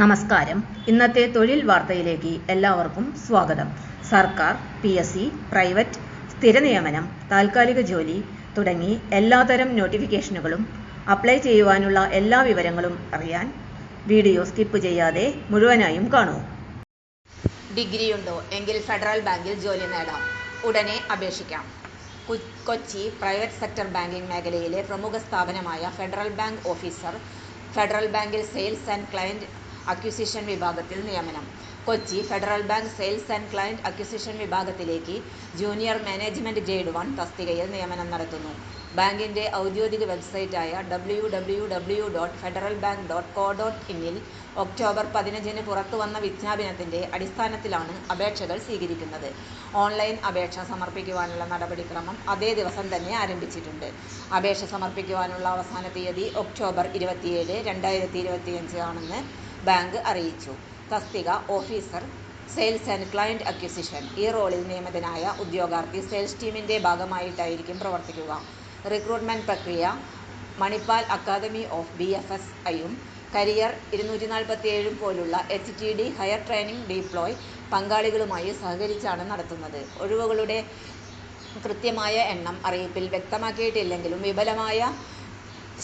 നമസ്കാരം. ഇന്നത്തെ തൊഴിൽ വാർത്തയിലേക്ക് എല്ലാവർക്കും സ്വാഗതം. സർക്കാർ പി എസ് സി പ്രൈവറ്റ് സ്ഥിര നിയമനം താൽക്കാലിക ജോലി തുടങ്ങി എല്ലാതരം നോട്ടിഫിക്കേഷനുകളും അപ്ലൈ ചെയ്യുവാനുള്ള എല്ലാ വിവരങ്ങളും അറിയാൻ വീഡിയോ സ്കിപ്പ് ചെയ്യാതെ മുഴുവനായും കാണൂ. ഡിഗ്രിയുണ്ടോ? എങ്കിൽ ഫെഡറൽ ബാങ്കിൽ ജോലി നേടാം. ഉടനെ അപേക്ഷിക്കാം. കൊച്ചി പ്രൈവറ്റ് സെക്ടർ ബാങ്കിംഗ് മേഖലയിലെ പ്രമുഖ സ്ഥാപനമായ ഫെഡറൽ ബാങ്ക് ഓഫീസർ ഫെഡറൽ ബാങ്കിൽ സെയിൽസ് ആൻഡ് ക്ലയന്റ് അക്വിസിഷൻ വിഭാഗത്തിൽ നിയമനം. Kochi Federal Bank sales and client acquisition വിഭാഗത്തിലേക്ക് ജൂനിയർ മാനേജ്മെന്റ് ഗ്രേഡ് വൺ തസ്തികയിൽ നിയമനം നടത്തുന്നു. ബാങ്കിന്റെ ഔദ്യോഗിക വെബ്സൈറ്റായ W W W dot Federal Bank dot co dot ഇന്നിൽ October പതിനഞ്ചിന് പുറത്തുവന്ന വിജ്ഞാപനത്തിന്റെ അടിസ്ഥാനത്തിലാണ് അപേക്ഷകൾ സ്വീകരിക്കുന്നത്. ഓൺലൈൻ അപേക്ഷ സമർപ്പിക്കുവാനുള്ള നടപടിക്രമം അതേ ദിവസം തന്നെ ആരംഭിച്ചിട്ടുണ്ട്. അപേക്ഷ സമർപ്പിക്കുവാനുള്ള അവസാന തീയതി ഒക്ടോബർ ഇരുപത്തിയേഴ് രണ്ടായിരത്തി ഇരുപത്തിയഞ്ച് ആണെന്ന് ബാങ്ക് അറിയിച്ചു. തസ്തിക officer sales and client acquisition. ഈ റോളിൽ നിയമിതനായ ഉദ്യോഗാർത്ഥി സെയിൽസ് ടീമിന്റെ ഭാഗമായിട്ടായിരിക്കും പ്രവർത്തിക്കുക. റിക്രൂട്ട്മെന്റ് പ്രക്രിയ Manipal academy of B F S ഐയും കരിയർ ഇരുന്നൂറ്റി ഉം പോലുള്ള H T D hire training deploy പങ്കാളികളുമായി സഹകരിച്ചാണ് നടത്തുന്നത്. ഒഴിവുകളുടെ കൃത്യമായ എണ്ണം അറിയിപ്പിൽ വ്യക്തമാക്കിയിട്ടില്ലെങ്കിലും വിപുലമായ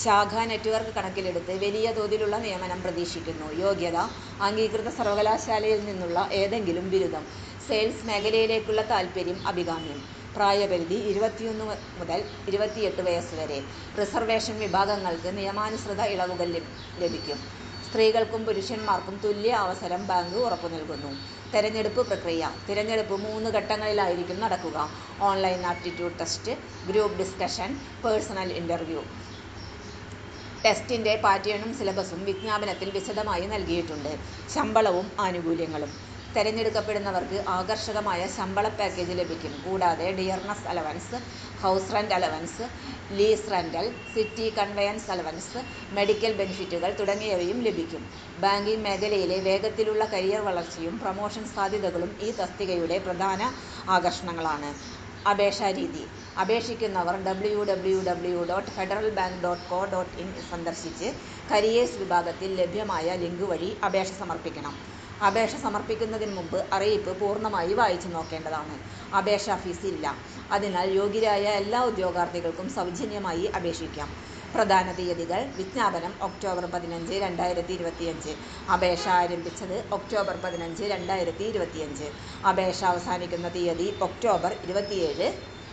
ശാഖാ നെറ്റ്വർക്ക് കണക്കിലെടുത്ത് വലിയ തോതിലുള്ള നിയമനം പ്രതീക്ഷിക്കുന്നു. യോഗ്യത അംഗീകൃത സർവകലാശാലയിൽ നിന്നുള്ള ഏതെങ്കിലും ബിരുദം സെയിൽസ് മേഖലയിലേക്കുള്ള താൽപ്പര്യം അഭികാമ്യം. പ്രായപരിധി ഇരുപത്തിയൊന്ന് മുതൽ ഇരുപത്തിയെട്ട് വയസ്സ് വരെ. റിസർവേഷൻ വിഭാഗങ്ങൾക്ക് നിയമാനുസൃത ഇളവുകൾ ലഭിക്കും. സ്ത്രീകൾക്കും പുരുഷന്മാർക്കും തുല്യ അവസരം ബാങ്ക് ഉറപ്പു നൽകുന്നു. തെരഞ്ഞെടുപ്പ് പ്രക്രിയ. തിരഞ്ഞെടുപ്പ് മൂന്ന് ഘട്ടങ്ങളിലായിരിക്കും നടക്കുക. Online aptitude test group discussion personal interview ടെസ്റ്റിന്റെ പാറ്റേണും സിലബസും വിജ്ഞാപനത്തിൽ വിശദമായി നൽകിയിട്ടുണ്ട്. ശമ്പളവും ആനുകൂല്യങ്ങളും. തിരഞ്ഞെടുക്കപ്പെടുന്നവർക്ക് ആകർഷകമായ ശമ്പള പാക്കേജ് ലഭിക്കും. കൂടാതെ dearness allowance house rent allowance lease rental city conveyance allowance medical ബെനിഫിറ്റുകൾ തുടങ്ങിയവയും ലഭിക്കും. ബാങ്കിംഗ് മേഖലയിലെ വേഗത്തിലുള്ള കരിയർ വളർച്ചയും പ്രമോഷൻ സാധ്യതകളും ഈ തസ്തികയുടെ പ്രധാന ആകർഷണങ്ങളാണ്. അപേക്ഷാ രീതി. അപേക്ഷിക്കുന്നവർ W W W dot Federal Bank dot co dot in സന്ദർശിച്ച് കരിയേഴ്സ് വിഭാഗത്തിൽ ലഭ്യമായ ലിങ്ക് വഴി അപേക്ഷ സമർപ്പിക്കണം. അപേക്ഷ സമർപ്പിക്കുന്നതിന് മുമ്പ് അറിയിപ്പ് പൂർണമായി വായിച്ചു നോക്കേണ്ടതാണ്. അപേക്ഷാ ഫീസ് ഇല്ല. അതിനാൽ യോഗ്യരായ എല്ലാ ഉദ്യോഗാർത്ഥികൾക്കും സൗജന്യമായി അപേക്ഷിക്കാം. പ്രധാന തീയതികൾ വിജ്ഞാപനം ഒക്ടോബർ പതിനഞ്ച് രണ്ടായിരത്തി ഇരുപത്തിയഞ്ച് അപേക്ഷ ആരംഭിച്ചത് ഒക്ടോബർ പതിനഞ്ച് രണ്ടായിരത്തി ഇരുപത്തിയഞ്ച് അപേക്ഷ അവസാനിക്കുന്ന തീയതി ഒക്ടോബർ ഇരുപത്തിയേഴ്.